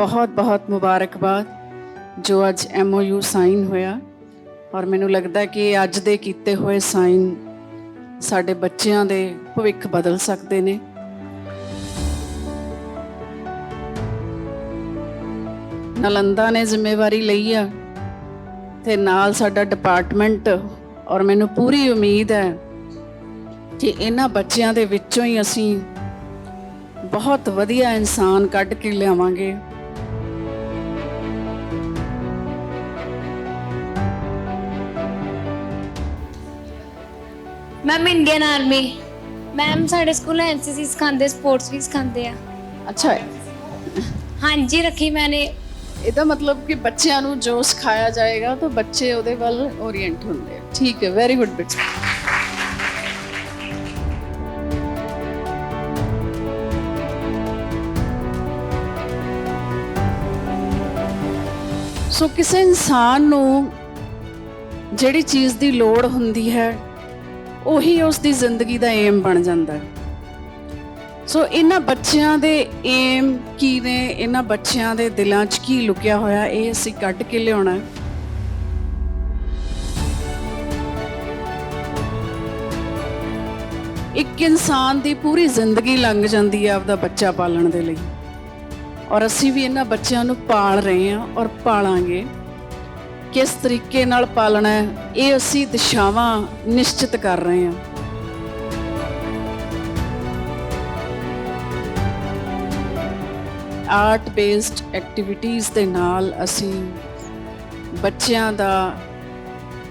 ਬਹੁਤ ਬਹੁਤ ਮੁਬਾਰਕਬਾਦ ਜੋ ਅੱਜ ਐਮਓਯੂ ਸਾਈਨ ਹੋਇਆ। ਔਰ ਮੈਨੂੰ ਲੱਗਦਾ ਕਿ ਅੱਜ ਦੇ ਕੀਤੇ ਹੋਏ ਸਾਈਨ ਸਾਡੇ ਬੱਚਿਆਂ ਦੇ ਭਵਿੱਖ ਬਦਲ ਸਕਦੇ ਨੇ। ਨਲੰਦਾ ਨੇ ਜ਼ਿੰਮੇਵਾਰੀ ਲਈ ਆ ਤੇ ਨਾਲ ਸਾਡਾ ਡਿਪਾਰਟਮੈਂਟ ਔਰ ਮੈਨੂੰ ਪੂਰੀ ਉਮੀਦ ਹੈ ਕਿ ਇਹਨਾਂ ਬੱਚਿਆਂ ਦੇ ਵਿੱਚੋਂ ਹੀ ਅਸੀਂ ਬਹੁਤ ਵਧੀਆ ਇਨਸਾਨ ਕੱਢ ਕੇ ਲਿਆਵਾਂਗੇ। ਮੈਮ ਇੰਡੀਅਨ ਆਰਮੀ ਮੈਮ ਸਾਡੇ ਸਕੂਲ ਐਨਸੀਸੀ ਸਿਖਾਉਂਦੇ ਸਪੋਰਟਸ ਵੀ ਸਿਖਾਉਂਦੇ ਆ। ਅੱਛਾ। ਹੈ ਹਾਂਜੀ ਰੱਖੀ ਮੈਨੇ। ਇਹਦਾ ਮਤਲਬ ਕਿ ਬੱਚਿਆਂ ਨੂੰ ਜੋ ਸਿਖਾਇਆ ਜਾਏਗਾ ਤਾਂ ਬੱਚੇ ਉਹਦੇ ਵੱਲ ਓਰੀਐਂਟ ਹੁੰਦੇ ਆ। ਠੀਕ ਹੈ ਵੈਰੀ ਗੁੱਡ ਬੱਚੇ ਸੋ ਕਿਸੇ ਇਨਸਾਨ ਨੂੰ ਜਿਹੜੀ ਚੀਜ਼ ਦੀ ਲੋੜ ਹੁੰਦੀ ਹੈ ਉਹੀ ਉਸ ਦੀ ਜ਼ਿੰਦਗੀ ਦਾ ਏਮ ਬਣ ਜਾਂਦਾ ਹੈ। ਸੋ ਇਹਨਾਂ ਬੱਚਿਆਂ ਦੇ ਏਮ ਕੀ ਨੇ? ਇਹਨਾਂ ਬੱਚਿਆਂ ਦੇ ਦਿਲਾਂ 'ਚ ਕੀ ਲੁਕਿਆ ਹੋਇਆ? ਇਹ ਅਸੀਂ ਕੱਢ ਕੇ ਲਿਆਉਣਾ ਹੈ। ਇੱਕ ਇਨਸਾਨ ਦੀ ਪੂਰੀ ਜ਼ਿੰਦਗੀ ਲੰਘ ਜਾਂਦੀ ਹੈ ਆਪਦਾ ਬੱਚਾ ਪਾਲਣ ਦੇ ਲਈ। ਔਰ ਅਸੀਂ ਵੀ ਇਹਨਾਂ ਬੱਚਿਆਂ ਨੂੰ ਪਾਲ ਰਹੇ ਹਾਂ ਔਰ ਪਾਲਾਂਗੇ। ਕਿਸ ਤਰੀਕੇ ਨਾਲ ਪਾਲਣਾ ਹੈ, ਇਹ ਅਸੀਂ ਦਿਸ਼ਾਵਾਂ ਨਿਸ਼ਚਿਤ ਕਰ ਰਹੇ ਹਾਂ। ਆਰਟ ਬੇਸਡ ਐਕਟੀਵਿਟੀਜ਼ ਦੇ ਨਾਲ ਅਸੀਂ ਬੱਚਿਆਂ ਦਾ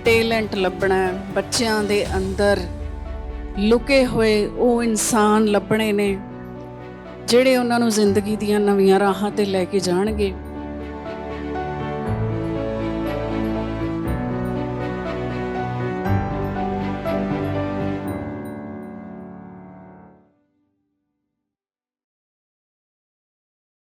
ਟੈਲੈਂਟ ਲੱਭਣਾ ਹੈ, ਬੱਚਿਆਂ ਦੇ ਅੰਦਰ ਲੁਕੇ ਹੋਏ ਉਹ ਇਨਸਾਨ ਲੱਭਣੇ ਨੇ, ਜਿਹੜੇ ਉਹਨਾਂ ਨੂੰ ਜ਼ਿੰਦਗੀ ਦੀਆਂ ਨਵੀਆਂ ਰਾਹਾਂ ਤੇ ਲੈ ਕੇ ਜਾਣਗੇ।